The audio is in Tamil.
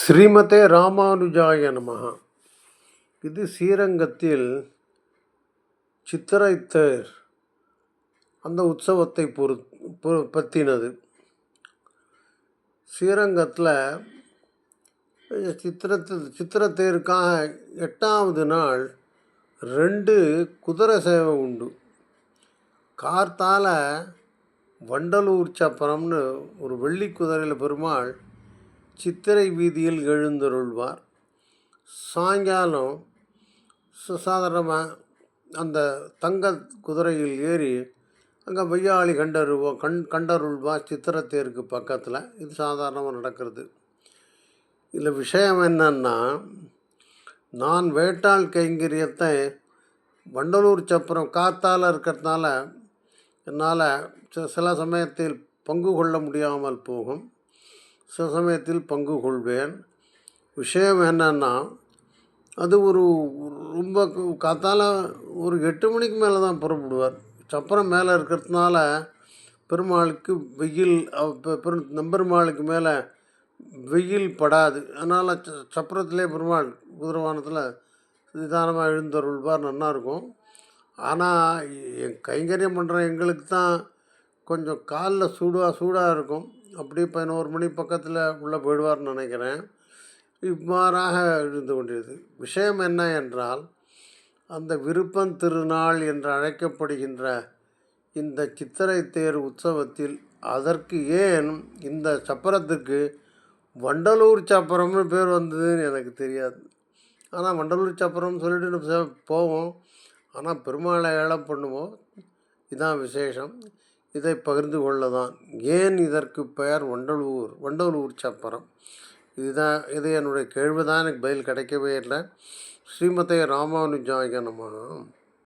ஸ்ரீமதே ராமானுஜாய நமஹ. இது ஸ்ரீரங்கத்தில் சித்திரை தேர் அந்த உற்சவத்தை பொறு பற்றினது. ஸ்ரீரங்கத்தில் சித்திரத்து சித்திரத்தேருக்காக எட்டாவது நாள் ரெண்டு குதிரை சேவை உண்டு. கார்த்தால வண்டலூர் சப்பரம்னு ஒரு வெள்ளி குதிரையில் பெருமாள் சித்திரை வீதியில் எழுந்தருள்வார். சாயங்காலம் சாதாரணமாக அந்த தங்க குதிரையில் ஏறி அங்கே வையாளி கண்டருவோம் கண் கண்டருள்வா சித்திரத்தேருக்கு பக்கத்தில். இது சாதாரணமாக நடக்கிறது. இதில் விஷயம் என்னன்னா நான் வேட்டாள் கைங்கரியத்தை வண்டலூர் சப்பரம் காத்தால் இருக்கிறதுனால என்னால் சில சமயத்தில் பங்கு கொள்ள முடியாமல் போகும். சமயத்தில் பங்கு கொள்வேன். விஷயம் என்னன்னா அது ஒரு ரொம்ப காத்தால ஒரு எட்டு மணிக்கு மேலே தான் புறப்படுவார். சப்பரம் மேலே இருக்கிறதுனால பெருமாளுக்கு வெயில் அவ- பெரு நம்பெருமாளுக்கு மேலே வெயில் படாது. அதனால் ச- சப்பரத்திலே பெருமாள் குதிரவானத்தில் நிதானமாக எழுந்தருள்வார் நல்லா இருக்கும். ஆனால் என் கைங்கரியம் பண்ணுற எங்களுக்கு தான் கொஞ்சம் காலில் சூடாக சூடாக இருக்கும். அப்படியே பதினோரு மணி பக்கத்தில் உள்ளே போயிடுவார்னு நினைக்கிறேன். இவ்வாறாக இருந்து கொண்டிருது விஷயம் என்ன என்றால் அந்த விருப்பம் திருநாள் என்று அழைக்கப்படுகின்ற இந்த சித்திரை தேர் உற்சவத்தில் அதற்கு ஏன் இந்த சப்பரத்துக்கு வண்டலூர் சப்பரம்னு பேர் வந்ததுன்னு எனக்கு தெரியாது. ஆனால் வண்டலூர் சப்பரம்னு சொல்லிட்டு நம்ம சே- போவோம். ஆனால் பெருமாளை ஏலம் பண்ணுவோம். இதுதான் விசேஷம். இதை பகிர்ந்து கொள்ளதான். ஏன் இதற்கு பெயர் வண்டலூர்? வண்டலூர் சப்பரம். இதுதான் இது என்னுடைய கேள்வி தான் எனக்கு பதில் கிடைக்கவே இல்லை. ஸ்ரீமதே ராமானுஜாய